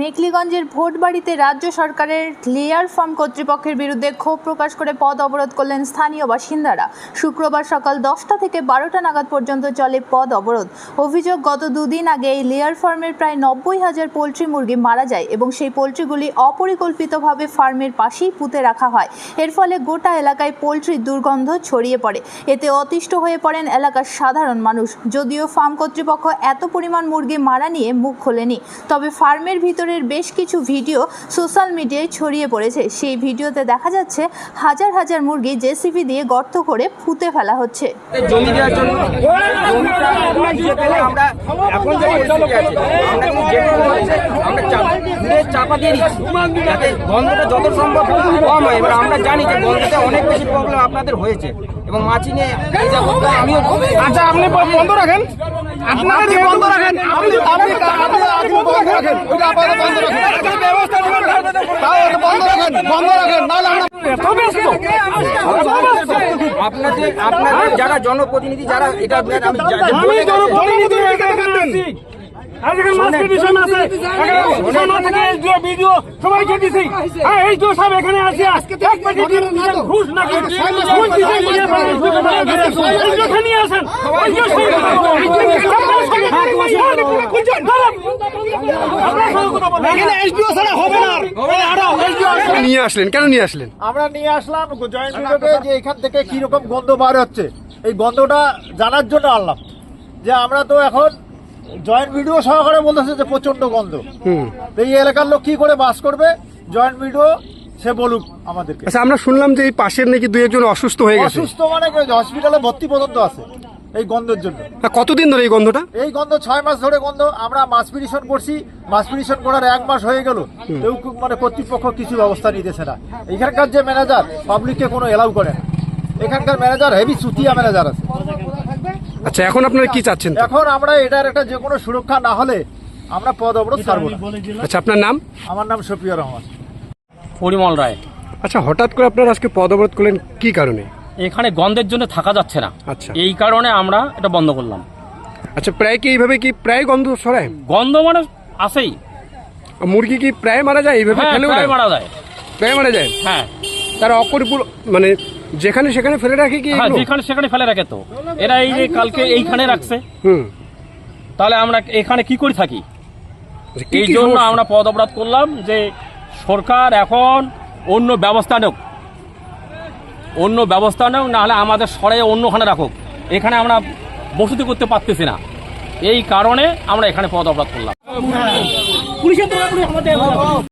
মেকলিগঞ্জের ভোটবাড়িতে রাজ্য সরকারের layer farm কর্তৃপক্ষের বিরুদ্ধে ক্ষোভ প্রকাশ করে পদ অবরোধ করলেন স্থানীয় বাসিন্দারা। শুক্রবার সকাল দশটা থেকে বারোটা নাগাদ পর্যন্ত চলে পদ অবরোধ। অভিযোগ, গত দুদিন আগে এই লেয়ার ফার্মের প্রায় নব্বই হাজার পোলট্রি মুরগি মারা যায় এবং সেই পোলট্রিগুলি অপরিকল্পিতভাবে ফার্মের পাশেই পুঁতে রাখা হয়। এর ফলে গোটা এলাকায় পোলট্রির দুর্গন্ধ ছড়িয়ে পড়ে। এতে অতিষ্ঠ হয়ে পড়েন এলাকার সাধারণ মানুষ। যদিও ফার্ম কর্তৃপক্ষ এত পরিমাণ মুরগি মারা নিয়ে মুখ খোলেনি, তবে ফার্মের ভিতরের বেশ কিছু ভিডিও সোশ্যাল মিডিয়ায় ছড়িয়ে পড়েছে। সেই ভিডিওতে দেখা যাচ্ছে হাজার হাজার মুরগি জেসিবি দিয়ে গর্ত করে পুঁতে ফেলা হচ্ছে। জমি দেওয়ার জন্য জমিটা দিয়ে পেলে আমরা এখন যে পরিস্থিতি আছে আমরা কিন্তু যেটুকু হয়েছে আমরা চাপ- ঘুরে চাপা দিয়ে দিচ্ছি যাতে গন্ধটা যত সম্ভব কম হয়। এবার আমরা জানি যে গন্ধটা অনেক বেশি প্রবলেম আপনাদের হয়েছে এবং মাছি নিয়ে আমিও আচ্ছা আপনি বন্ধ রাখেন। আপনারা বন্ধ রাখেন আপনি আপনি আপনি বন্ধ রাখেন ওইটা আপাতত বন্ধ রাখেন ব্যবস্থা নেবেন তাও ওটা বন্ধ রাখেন বন্ধ রাখেন নাহলে আমরা আপনাদের আপনাদের যারা জনপ্রতিনিধি যারা এটা আপনার আমি জনপ্রতিনিধি আছি সোনা থেকে সবাইকে দিছি হ্যাঁ এই সব এখানে আছে ঘুষ না ঘুষ দিছে আসেন এই এখানে এসডিও ছাড়া হবে না নিয়ে আসলেন? কেন নিয়ে আসলেন? আমরা নিয়ে আসলাম জয়েন্ট ভিডিওতে যে এখান থেকে কি রকম গন্ধ বার হচ্ছে। এই গন্ধটা জানার জন্য আনলাম। যে আমরা তো এখন জয়েন্ট ভিডিও সহকারে বলতেছে যে প্রচণ্ড গন্ধ। হুম। তো এই এলাকার লোক কি করে বাস করবে? জয়েন্ট ভিডিও সে বলুক আমাদেরকে। আচ্ছা আমরা শুনলাম যে এই পাশের নাকি দুই একজন অসুস্থ হয়ে গেছে। অসুস্থ মানে হসপিটালে ভর্তি পর্যন্ত আছে। এই গন্ধের জন্য। কতদিন ধরে এই গন্ধটা? এই গন্ধ ছয় মাস ধরে গন্ধ। আমরা মাস পিটিশন করছি। মাস পিটিশন করার এক মাস হয়ে গেল। কেউ খুব মানে কর্তৃপক্ষ কিছু ব্যবস্থা নিতেছে না। এখানকার যে ম্যানেজার পাবলিককে কোনো এলাউ করে না। এখানকার ম্যানেজার হেভি সুতিয়া ম্যানেজার আছে। আচ্ছা এখন আপনারা কি চাচ্ছেন? এখন আমরা এটার একটা যে কোনো সুরক্ষা না হলে আমরা পদ অবরোধ ছাড়বো আচ্ছা আপনার নাম? আমার নাম শফিয়া রহমান। পরিমল রায়। আচ্ছা হঠাৎ করে আপনারা আজকে পদ অবরোধ করলেন কি কারণে? এখানে গন্ধের জন্য থাকা যাচ্ছে না। আচ্ছা। এই কারণে আমরা এটা বন্ধ করলাম। আচ্ছা প্রায় কি এইভাবে কি প্রায় গন্ধ ছড়ায়? গন্ধ মানে আসেই। মুরগি কি প্রায় মারা যায়? এইভাবে হ্যাঁ ফেলে প্রায় মারা যায়। প্রায় মারা যায়? হ্যাঁ। তারা অপরিপুর মানে যেখানে সেখানে ফেলে রাখে কি হ্যাঁ এগুলো? যেখানে সেখানে ফেলে রাখে তো। এরা এই যে কালকে এইখানে রাখছে। হুম। তাহলে আমরা এখানে কি করে থাকি? আচ্ছা, কি এই কি জন্য সমস্যা? আমরা পদ অপরাধ করলাম যে সরকার এখন অন্য ব্যবস্থা নেক। অন্য ব্যবস্থা নেক নাহলে আমাদের সরাই অন্যখানে রাখুক। এখানে আমরা বসতি করতে পারতেছি না। এই কারণে আমরা এখানে পদ অপরাধ করলাম